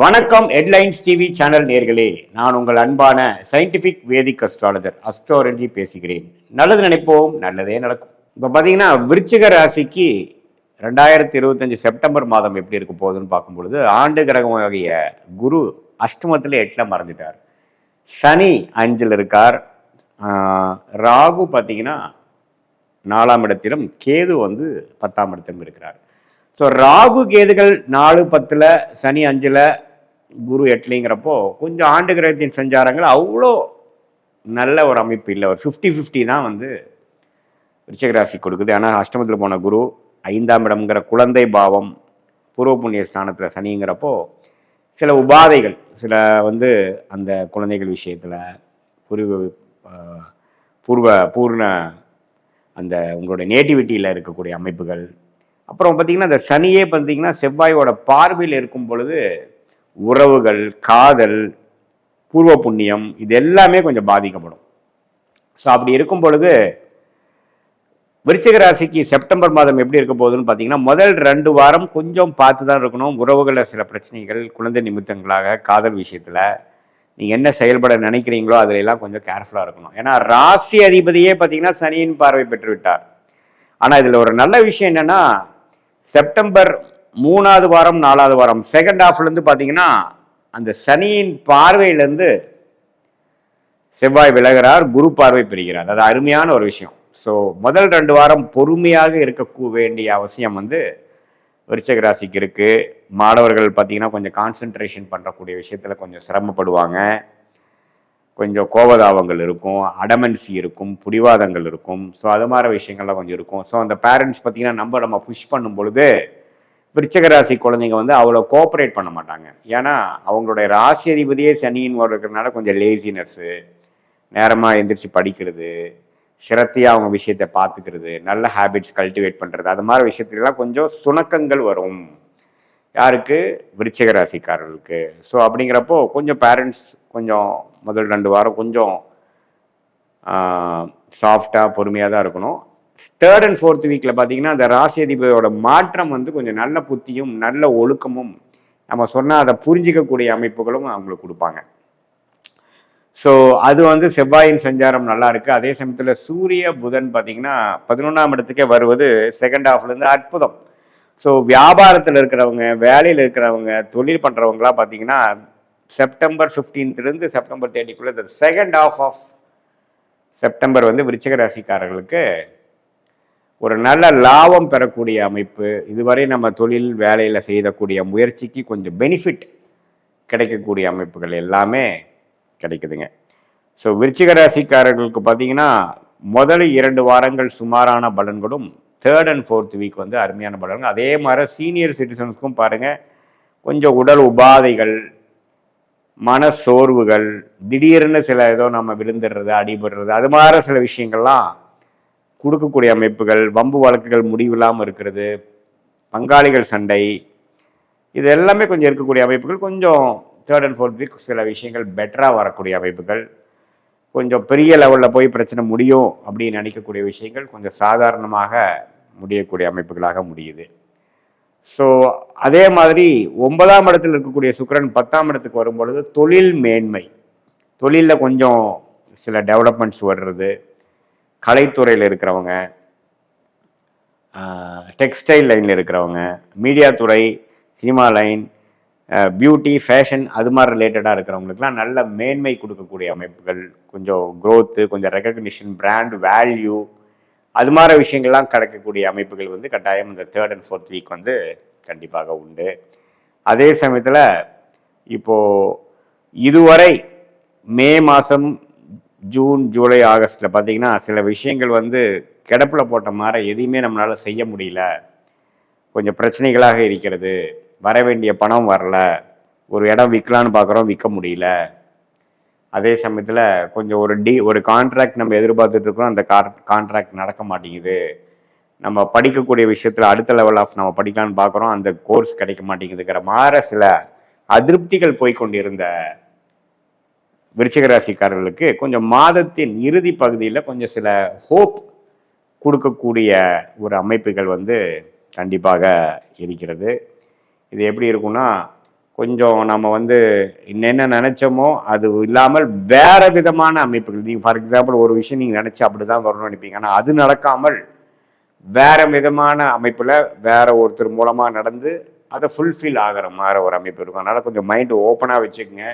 வணக்கம் headlines TV channel நேர்களே. நான் உங்கள் அன்பான சயின்டிபிக் வேதிக் அஸ்ட்ராலஜர் அஸ்ட்ராலஜி பேசுகிறேன். நல்லது நினைப்போம் நல்லதே நடக்கும். இப்போ பார்த்தீங்கன்னா விருச்சிக ராசிக்கு ரெண்டாயிரத்தி இருபத்தஞ்சு செப்டம்பர் மாதம் எப்படி இருக்க போகுதுன்னு பார்க்கும் பொழுது ஆண்டு கிரகமாகிய குரு அஷ்டமத்தில் எட்டில் மறைஞ்சிட்டார் சனி அஞ்சில் இருக்கார். ராகு பார்த்தீங்கன்னா நாலாம் இடத்திலும் கேது வந்து பத்தாம் இடத்திலும் இருக்கிறார். ஸோ ராகு கேதுகள் நாலு பத்தில் சனி அஞ்சில் குரு எட்லிங்கிறப்போ கொஞ்சம் ஆண்டு கிரகத்தின் சஞ்சாரங்கள் அவ்வளோ நல்ல ஒரு அமைப்பு இல்லை. ஒரு ஃபிஃப்டி ஃபிஃப்டி தான் வந்து ரிஷகராசி கொடுக்குது. ஆனால் அஷ்டமத்தில் போன குரு ஐந்தாம் இடம்ங்கிற குழந்தை பாவம் பூர்வ புண்ணிய ஸ்தானத்தில் சனிங்கிறப்போ சில உபாதைகள் சில வந்து அந்த குழந்தைகள் விஷயத்தில் பூர்வ பூர்வ பூர்ண அந்த உங்களுடைய நேட்டிவிட்டியில் இருக்கக்கூடிய அமைப்புகள். அப்புறம் பார்த்திங்கன்னா அந்த சனியே பார்த்தீங்கன்னா செவ்வாயோட பார்வையில் இருக்கும் பொழுது உறவுகள் காதல் பூர்வ புண்ணியம் இது எல்லாமே கொஞ்சம் பாதிக்கப்படும். ஸோ அப்படி இருக்கும் பொழுது விருச்சிக ராசிக்கு செப்டம்பர் மாதம் எப்படி இருக்க போகுதுன்னு பார்த்தீங்கன்னா முதல் ரெண்டு வாரம் கொஞ்சம் பார்த்து தான் இருக்கணும். உறவுகளில் சில பிரச்சனைகள் குழந்தை நிமித்தங்களாக காதல் விஷயத்தில் நீங்கள் என்ன செயல்பட நினைக்கிறீங்களோ அதுல எல்லாம் கொஞ்சம் கேர்ஃபுல்லாக இருக்கணும். ஏன்னா ராசி அதிபதியே பார்த்தீங்கன்னா சனியின் பார்வை பெற்று விட்டார் ஆனால் இதில் ஒரு நல்ல விஷயம் என்னென்னா செப்டம்பர் மூணாவது வாரம் நாலாவது வாரம். செகண்ட் ஹாஃப்லேருந்து பார்த்தீங்கன்னா அந்த சனியின் பார்வையிலேருந்து செவ்வாய் விலகிறார் குரு பார்வை பெறுகிறார். அது அருமையான ஒரு விஷயம். ஸோ முதல் ரெண்டு வாரம் பொறுமையாக இருக்க வேண்டிய அவசியம் வந்து விருச்சக ராசிக்கு இருக்குது மாணவர்கள் பார்த்தீங்கன்னா கொஞ்சம் கான்சென்ட்ரேஷன் பண்ணுறக்கூடிய விஷயத்தில் கொஞ்சம் சிரமப்படுவாங்க. கொஞ்சம் கோபதாபங்கள் இருக்கும் அடமன்சி இருக்கும் புடிவாதங்கள் இருக்கும். ஸோ அது மாதிரி விஷயங்கள்லாம் கொஞ்சம் இருக்கும். ஸோ அந்த பேரண்ட்ஸ் பார்த்தீங்கன்னா நம்ம நம்ம புஷ் பண்ணும் பொழுது விருச்சக ராசி குழந்தைங்க வந்து அவ்வளோ கோஆப்ரேட் பண்ண மாட்டாங்க. ஏன்னா அவங்களுடைய ராசி அதிபதியே சனியின் இருக்கிறதுனால கொஞ்சம் லேசினஸ்ஸு நேரமாக எந்திரிச்சு படிக்கிறது சிரத்தையாக அவங்க விஷயத்தை பார்த்துக்கிறது நல்ல ஹேபிட்ஸ் கல்டிவேட் பண்ணுறது அது மாதிரி விஷயத்துலலாம் கொஞ்சம் சுணக்கங்கள் வரும். யாருக்கு? விருச்சிக ராசிக்காரர்களுக்கு ஸோ அப்படிங்கிறப்போ கொஞ்சம் பேரண்ட்ஸ் கொஞ்சம் முதல் ரெண்டு வாரம் கொஞ்சம் சாஃப்டாக பொறுமையாக தான் இருக்கணும். தேர்ட் அண்ட் ஃபோர்த் வீக்கில் பார்த்தீங்கன்னா அந்த ராசி அதிபதியோட மாற்றம் வந்து கொஞ்சம் நல்ல புத்தியும் நல்ல ஒழுக்கமும் நம்ம சொன்னால் அதை புரிஞ்சிக்கக்கூடிய அமைப்புகளும் அவங்களுக்கு கொடுப்பாங்க. ஸோ அது வந்து செவ்வாயின் சஞ்சாரம் நல்லா இருக்கு. அதே சமயத்தில் சூரிய புதன் பார்த்தீங்கன்னா பதினொன்றாம் இடத்துக்கே வருவது செகண்ட் ஹாஃப்லேருந்து அற்புதம். ஸோ வியாபாரத்தில் இருக்கிறவங்க வேலையில் இருக்கிறவங்க தொழில் பண்ணுறவங்களாம் பார்த்தீங்கன்னா செப்டம்பர் ஃபிஃப்டீன்த்லேருந்து செப்டம்பர் தேர்ட்டிக்குள்ளே இந்த செகண்ட் ஹாஃப் ஆஃப் செப்டம்பர் வந்து விருச்சிக ராசிக்காரர்களுக்கு ஒரு நல்ல லாபம் பெறக்கூடிய அமைப்பு இதுவரை நம்ம தொழில் வேலையில் செய்யக்கூடிய முயற்சிக்கு கொஞ்சம் பெனிஃபிட் கிடைக்கக்கூடிய அமைப்புகள் எல்லாமே கிடைக்குதுங்க. ஸோ விருச்சிக ராசிக்காரர்களுக்கு பார்த்தீங்கன்னா முதல் இரண்டு வாரங்கள் சுமாரான பலன்களும் தேர்ட் அண்ட் ஃபோர்த் வீக் வந்து அருமையான பலன்கள். அதே மாதிரி சீனியர் சிட்டிசன்ஸ்க்கும் பாருங்கள் கொஞ்சம் உடல் உபாதைகள் மன சோர்வுகள் திடீர்னு சில ஏதோ நம்ம விழுந்துடுறது அடிபடுறது அது மாதிரி சில விஷயங்கள்லாம் கொடுக்கக்கூடிய அமைப்புகள் வம்பு வழக்குகள் முடிவில்லாமல் இருக்கிறது பங்காளிகள் சண்டை இது எல்லாமே கொஞ்சம் இருக்கக்கூடிய அமைப்புகள். கொஞ்சம் தேர்ட் அண்ட் ஃபோர்த் வீக் சில விஷயங்கள் பெட்டராக வரக்கூடிய அமைப்புகள். கொஞ்சம் பெரிய லெவலில் போய் பிரச்சனை முடியும் அப்படின்னு நினைக்கக்கூடிய விஷயங்கள் கொஞ்சம் சாதாரணமாக முடியக்கூடிய அமைப்புகளாக முடியுது. ஸோ அதே மாதிரி ஒன்பதாம் இடத்தில் இருக்கக்கூடிய சுக்கிரன் பத்தாம் இடத்துக்கு வரும்பொழுது தொழில் மேன்மை. தொழிலில் கொஞ்சம் சில டெவலப்மெண்ட்ஸ் வர்றது கலைத்துறையில் இருக்கிறவங்க டெக்ஸ்டைல் லைனில் இருக்கிறவங்க மீடியா துறை சினிமா லைன் பியூட்டி ஃபேஷன் அது மாதிரி ரிலேட்டடாக இருக்கிறவங்களுக்குலாம் நல்ல மேன்மை கொடுக்கக்கூடிய அமைப்புகள் கொஞ்சம் க்ரோத்து கொஞ்சம் ரெக்கக்னிஷன் பிராண்ட் வேல்யூ அது மாதிரி விஷயங்கள்லாம் கிடைக்கக்கூடிய அமைப்புகள் வந்து கட்டாயம் இந்த தேர்ட் அண்ட் ஃபோர்த் வீக் வந்து கண்டிப்பாக உண்டு. அதே சமயத்தில் இப்போது இதுவரை மே மாதம் ஜூன் ஜூலை ஆகஸ்ட்டில் பார்த்தீங்கன்னா சில விஷயங்கள் வந்து கிடப்பில் போட்ட மாதிரி எதையுமே நம்மளால் செய்ய முடியல. கொஞ்சம் பிரச்சனைகளாக இருக்கிறது. வர வேண்டிய பணம் வரல. ஒரு இடம் விற்கலான்னு பார்க்குறோம் விற்க முடியல. அதே சமயத்தில் கொஞ்சம் ஒரு டி ஒரு கான்ட்ராக்ட் நம்ம எதிர்பார்த்துட்டு இருக்கோம் அந்த கான்ட்ராக்ட் நடக்க மாட்டேங்குது. நம்ம படிக்கக்கூடிய விஷயத்தில் அடுத்த லெவல் ஆஃப் நம்ம படிக்கலான்னு பார்க்குறோம் அந்த கோர்ஸ் கிடைக்க மாட்டேங்குதுங்கிற மாதிரி சில அதிருப்திகள் போய்கொண்டிருந்த விருச்சிகராசிக்காரர்களுக்கு கொஞ்சம் மாதத்தின் இறுதி பகுதியில் கொஞ்சம் சில ஹோப் கொடுக்கக்கூடிய ஒரு அமைப்புகள் வந்து கண்டிப்பாக இருக்கிறது. இது எப்படி இருக்கும்னா கொஞ்சம் நம்ம வந்து என்னென்ன நினச்சோமோ அது இல்லாமல் வேறு விதமான அமைப்புகள். நீங்கள் ஃபார் எக்ஸாம்பிள் ஒரு விஷயம் நீங்கள் நினச்சி அப்படி தான் வரணும்னு நினைப்பீங்க. ஆனால் அது நடக்காமல் வேறு விதமான அமைப்பில் வேற ஒருத்தர் மூலமாக நடந்து அதை ஃபுல்ஃபில் ஆகிற மாதிரி ஒரு அமைப்பு இருக்கும். அதனால் கொஞ்சம் மைண்டு ஓப்பனாக வச்சுக்கோங்க.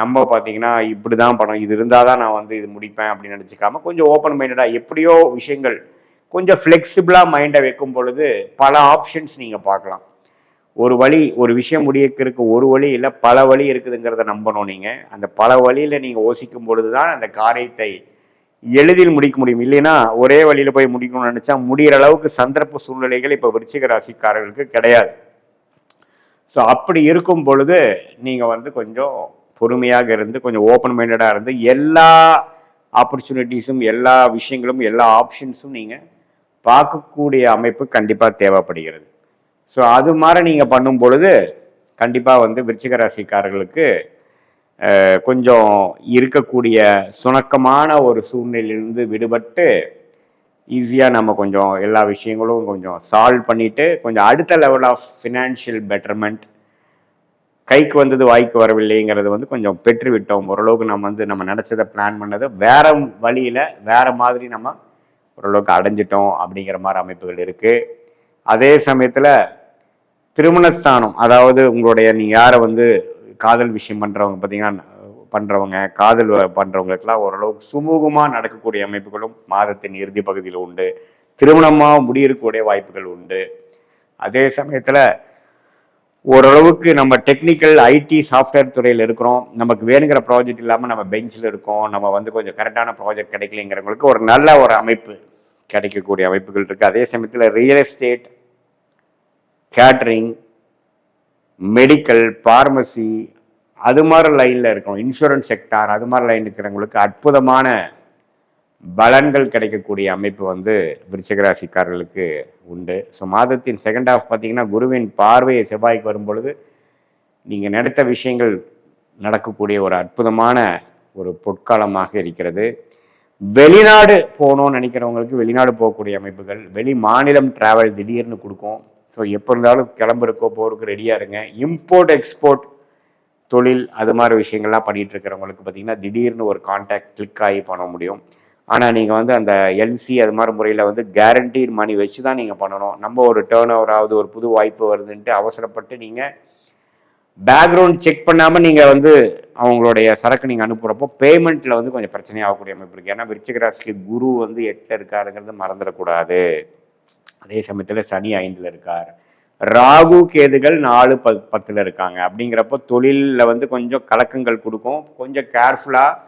நம்ம பார்த்தீங்கன்னா இப்படி தான் படம் இது இருந்தால் தான் நான் வந்து இது முடிப்பேன் அப்படின்னு நினச்சிக்காம கொஞ்சம் ஓப்பன் மைண்டடாக எப்படியோ விஷயங்கள் கொஞ்சம் ஃப்ளெக்சிபிளாக மைண்டை வைக்கும் பொழுது பல ஆப்ஷன்ஸ் நீங்கள் பார்க்கலாம். ஒரு வழி ஒரு விஷயம் முடியக்கிறதுக்கு ஒரு வழி இல்லை பல வழி இருக்குதுங்கிறத நம்பணும் நீங்கள் அந்த பல வழியில் நீங்கள் யோசிக்கும் பொழுது தான் அந்த காரியத்தை எளிதில் முடிக்க முடியும். இல்லைன்னா ஒரே வழியில் போய் முடிக்கணும்னு நினச்சா முடிகிற அளவுக்கு சந்தர்ப்ப சூழ்நிலைகள் இப்போ விருச்சிக ராசிக்காரர்களுக்கு கிடையாது. ஸோ அப்படி இருக்கும் பொழுது நீங்கள் வந்து கொஞ்சம் பொறுமையாக இருந்து கொஞ்சம் ஓப்பன் மைண்டடாக இருந்து எல்லா ஆப்பர்ச்சுனிட்டிஸும் எல்லா விஷயங்களும் எல்லா ஆப்ஷன்ஸும் நீங்கள் பார்க்கக்கூடிய அமைப்பு கண்டிப்பாக தேவைப்படுகிறது. ஸோ அது மாதிரி நீங்கள் பண்ணும் பொழுது கண்டிப்பாக வந்து விருச்சிக ராசிக்காரர்களுக்கு கொஞ்சம் இருக்கக்கூடிய சுணக்கமான ஒரு சூழ்நிலையிலிருந்து விடுபட்டு ஈஸியாக நம்ம கொஞ்சம் எல்லா விஷயங்களும் கொஞ்சம் சால்வ் பண்ணிவிட்டு கொஞ்சம் அடுத்த லெவல் ஆஃப் ஃபினான்ஷியல் பெட்டர்மெண்ட் கைக்கு வந்தது வாய்க்கு வரவில்லைங்கிறது வந்து கொஞ்சம் பெற்று விட்டோம் ஓரளவுக்கு நம்ம வந்து நம்ம நினச்சதை பிளான் பண்ணதை வேற வழியில் வேற மாதிரி நம்ம ஓரளவுக்கு அடைஞ்சிட்டோம் அப்படிங்கிற மாதிரி அமைப்புகள் இருக்குது அதே சமயத்தில் திருமணஸ்தானம் அதாவது உங்களுடைய நீங்கள் யாரை வந்து காதல் விஷயம் பண்ணுறவங்க பார்த்தீங்கன்னா பண்ணுறவங்க காதல் வ- ஓரளவுக்கு சுமூகமாக நடக்கக்கூடிய அமைப்புகளும் மாதத்தின் இறுதி பகுதியில் உண்டு. திருமணமாக முடியக்கூடிய வாய்ப்புகள் உண்டு. அதே சமயத்தில் ஓரளவுக்கு நம்ம டெக்னிக்கல் ஐடி சாஃப்ட்வேர் துறையில் இருக்கிறோம். நமக்கு வேணுங்கிற ப்ராஜெக்ட் இல்லாமல் நம்ம பெஞ்சில் இருக்கோம். நம்ம வந்து கொஞ்சம் கரெக்டான ப்ராஜெக்ட் கிடைக்கலைங்கிறவங்களுக்கு ஒரு நல்ல ஒரு அமைப்பு கிடைக்கக்கூடிய அமைப்புகள் இருக்குது அதே சமயத்தில் real estate catering medical pharmacy அது மாதிரி லைனில் இருக்கும். இன்சூரன்ஸ் செக்டார் அது மாதிரி லைன் இருக்கிறவங்களுக்கு அற்புதமான பலன்கள் கிடைக்கக்கூடிய அமைப்பு வந்து விருச்சகராசிக்காரர்களுக்கு உண்டு. ஸோ மாதத்தின் செகண்ட் ஹாஃப் பார்த்தீங்கன்னா குருவின் பார்வையை செவ்வாய்க்கு வரும் பொழுது நீங்கள் நினைத்த விஷயங்கள் நடக்கக்கூடிய ஒரு அற்புதமான ஒரு பொற்காலமாக இருக்கிறது. வெளிநாடு போகணும்னு நினைக்கிறவங்களுக்கு வெளிநாடு போகக்கூடிய அமைப்புகள் வெளி மாநிலம் டிராவல் திடீர்னு கொடுக்கும். ஸோ எப்போ இருந்தாலும் கிளம்புறக்கோ போகிறதுக்கு ரெடியாக இருங்க. இம்போர்ட் எக்ஸ்போர்ட் தொழில் அது மாதிரி விஷயங்கள்லாம் பண்ணிகிட்டு இருக்கிறவங்களுக்கு பார்த்தீங்கன்னா திடீர்னு ஒரு கான்டாக்ட் கிளிக் ஆகி பண்ண முடியும். ஆனால் நீங்கள் வந்து அந்த எல்சி அது மாதிரி முறையில் வந்து கேரண்டீட் மணி வச்சு தான் நீங்கள் பண்ணணும். நம்ம ஒரு டேர்ன் ஓவர் ஆகுது ஒரு புது வாய்ப்பு வருதுன்ட்டு அவசரப்பட்டு நீங்கள் பேக்ரவுண்ட் செக் பண்ணாமல் நீங்கள் வந்து அவங்களுடைய சரக்கு நீங்கள் அனுப்புகிறப்போ பேமெண்ட்டில் வந்து கொஞ்சம் பிரச்சனையாகக்கூடிய அமைப்பு இருக்குது ஏன்னா விருச்சிகராசிக்கு குரு வந்து எட்டில் இருக்காருங்கிறது மறந்துடக்கூடாது. அதே சமயத்தில் சனி ஐந்தில் இருக்கார். ராகு கேதுகள் நாலு ப பத்தில் இருக்காங்க. அப்படிங்கிறப்போ தொழிலில் வந்து கொஞ்சம் கலக்கங்கள் கொடுக்கும். கொஞ்சம் கேர்ஃபுல்லாக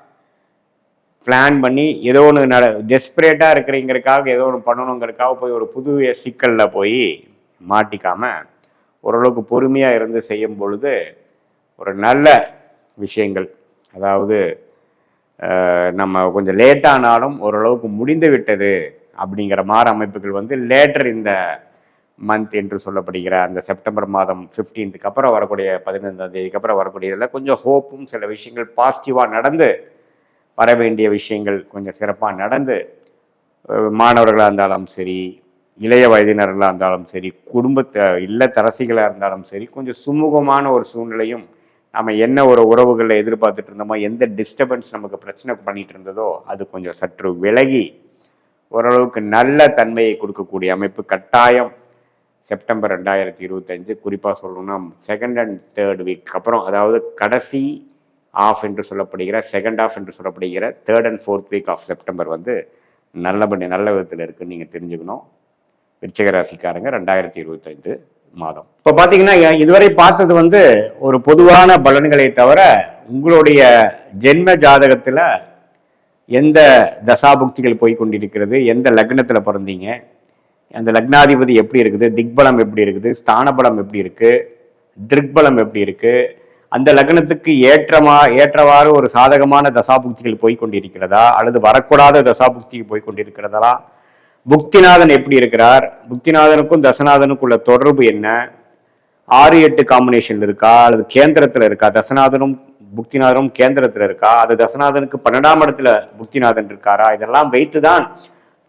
பிளான் பண்ணி ஏதோ ஒன்று நட டெஸ்பரேட்டாக இருக்கிறீங்கிறதுக்காக ஏதோ ஒன்று பண்ணணுங்கிறதுக்காக போய் ஒரு புது சிக்கலில் போய் மாட்டிக்காம ஓரளவுக்கு பொறுமையாக இருந்து செய்யும் பொழுது ஒரு நல்ல விஷயங்கள். அதாவது நம்ம கொஞ்சம் லேட்டானாலும் ஓரளவுக்கு முடிந்து விட்டது அப்படிங்கிற மாற அமைப்புகள் வந்து லேட்டர் இந்த மந்த் என்று சொல்லப்படுகிற அந்த செப்டம்பர் மாதம் ஃபிஃப்டீன்த்துக்கு அப்புறம் வரக்கூடிய பதினைந்தாம் தேதிக்கு அப்புறம் வரக்கூடியதில் கொஞ்சம் ஹோப்பும் சில விஷயங்கள் பாசிட்டிவாக நடந்து வர வேண்டிய விஷயங்கள் கொஞ்சம் சிறப்பாக நடந்து மாணவர்களாக இருந்தாலும் சரி இளைய வயதினர்களாக இருந்தாலும் சரி குடும்பத்தை இல்லத்தரசிகளாக இருந்தாலும் சரி கொஞ்சம் சுமூகமான ஒரு சூழ்நிலையும் நம்ம என்ன ஒரு உறவுகளை எதிர்பார்த்துட்டு இருந்தோமோ எந்த டிஸ்டர்பன்ஸ் நமக்கு பிரச்சனை பண்ணிட்டு இருந்ததோ அது கொஞ்சம் சற்று விலகி ஓரளவுக்கு நல்ல தன்மையை கொடுக்கக்கூடிய அமைப்பு. கட்டாயம் செப்டம்பர் ரெண்டாயிரத்தி இருபத்தஞ்சு குறிப்பாக சொல்லணும்னா செகண்ட் அண்ட் தேர்ட் வீக் அப்புறம் அதாவது கடைசி ஆஃப் என்று சொல்லப்படுகிற செகண்ட் ஆஃப் என்று சொல்லப்படுகிற third and fourth week of September வந்து நல்லபடி நல்ல விதத்தில் இருக்குன்னு நீங்கள் தெரிஞ்சுக்கணும். விருச்சிகராசிக்காரங்க ரெண்டாயிரத்தி இருபத்தைந்து மாதம். இப்போ பார்த்தீங்கன்னா ஏன் இதுவரை பார்த்தது வந்து ஒரு பொதுவான பலன்களை தவிர உங்களுடைய ஜென்ம ஜாதகத்தில் எந்த தசாபுக்திகள் போய் கொண்டிருக்கிறது எந்த லக்னத்தில் பிறந்தீங்க அந்த லக்னாதிபதி எப்படி இருக்குது திக்பலம் எப்படி இருக்குது ஸ்தானபலம் எப்படி இருக்குது திருக்பலம் எப்படி இருக்குது அந்த லக்னத்துக்கு ஏற்றமா ஏற்றவாறு ஒரு சாதகமான தசாபுக்திகள் போய் கொண்டிருக்கிறதா? அல்லது வரக்கூடாத தசாபுக்திகள் போய் கொண்டிருக்கிறதா? புக்திநாதன் எப்படி இருக்கிறார்? புக்திநாதனுக்கும் தசநாதனுக்கும் உள்ள தொடர்பு என்ன? ஆறு எட்டு காம்பினேஷன் இருக்கா? அல்லது கேந்திரத்துல இருக்கா? தசநாதனும் புக்திநாதனும் கேந்திரத்துல இருக்கா? அது தசநாதனுக்கு பன்னெண்டாம் இடத்துல புக்திநாதன் இருக்காரா? இதெல்லாம் வைத்துதான்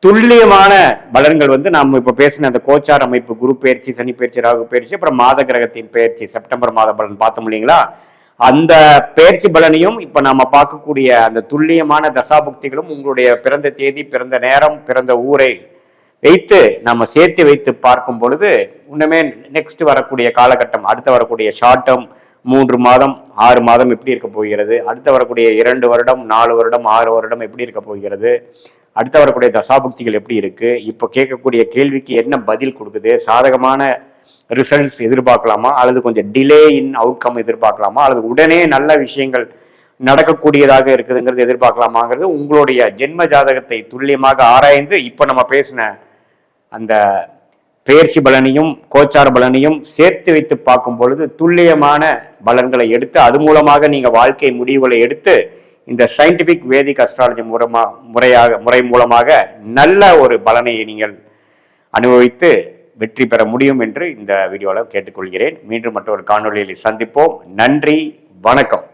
துல்லியமான பலன்கள் வந்து நாம் இப்போ பேசின அந்த கோச்சார் அமைப்பு குரு பயிற்சி சனி பயிற்சி ராகு பயிற்சி அப்புறம் மாத கிரகத்தின் பயிற்சி செப்டம்பர் மாத பலன் பார்த்தோம் இல்லைங்களா? அந்த பயிற்சி பலனையும் இப்ப நாம பார்க்கக்கூடிய அந்த துல்லியமான தசாபுக்திகளும் உங்களுடைய பிறந்த தேதி பிறந்த நேரம் பிறந்த ஊரை வைத்து நம்ம சேர்த்து வைத்து பார்க்கும் பொழுது இன்னுமே நெக்ஸ்ட் வரக்கூடிய காலகட்டம் அடுத்து வரக்கூடிய ஷார்ட் டேர்ம் மூன்று மாதம் ஆறு மாதம் எப்படி இருக்க போகிறது? அடுத்து வரக்கூடிய இரண்டு வருடம் நாலு வருடம் ஆறு வருடம் எப்படி இருக்க போகிறது? அடுத்து வரக்கூடிய தசாபக்திகள் எப்படி இருக்கு? இப்போ கேட்கக்கூடிய கேள்விக்கு என்ன பதில் கொடுக்குது? சாதகமான ரிசல்ட்ஸ் எதிர்பார்க்கலாமா? அல்லது கொஞ்சம் டிலே இன் அவுட்கம் எதிர்பார்க்கலாமா? அல்லது உடனே நல்ல விஷயங்கள் நடக்கக்கூடியதாக இருக்குதுங்கிறது எதிர்பார்க்கலாமாங்கிறது உங்களுடைய ஜென்ம ஜாதகத்தை துல்லியமாக ஆராய்ந்து இப்போ நம்ம பேசின அந்த பெயர்ச்சி பலனையும் கோச்சார பலனையும் சேர்த்து வைத்து பார்க்கும் பொழுது துல்லியமான பலன்களை எடுத்து அது மூலமாக நீங்கள் வாழ்க்கை முடிவுகளை எடுத்து இந்த சயின்டிபிக் வேதிக் அஸ்ட்ராலஜி மூலமாக முறையாக முறை மூலமாக நல்ல ஒரு பலனை நீங்கள் அனுபவித்து வெற்றி பெற முடியும் என்று இந்த வீடியோவில் கேட்டுக்கொள்கிறேன். மீண்டும் மற்றொரு காணொலியில் சந்திப்போம். நன்றி வணக்கம்.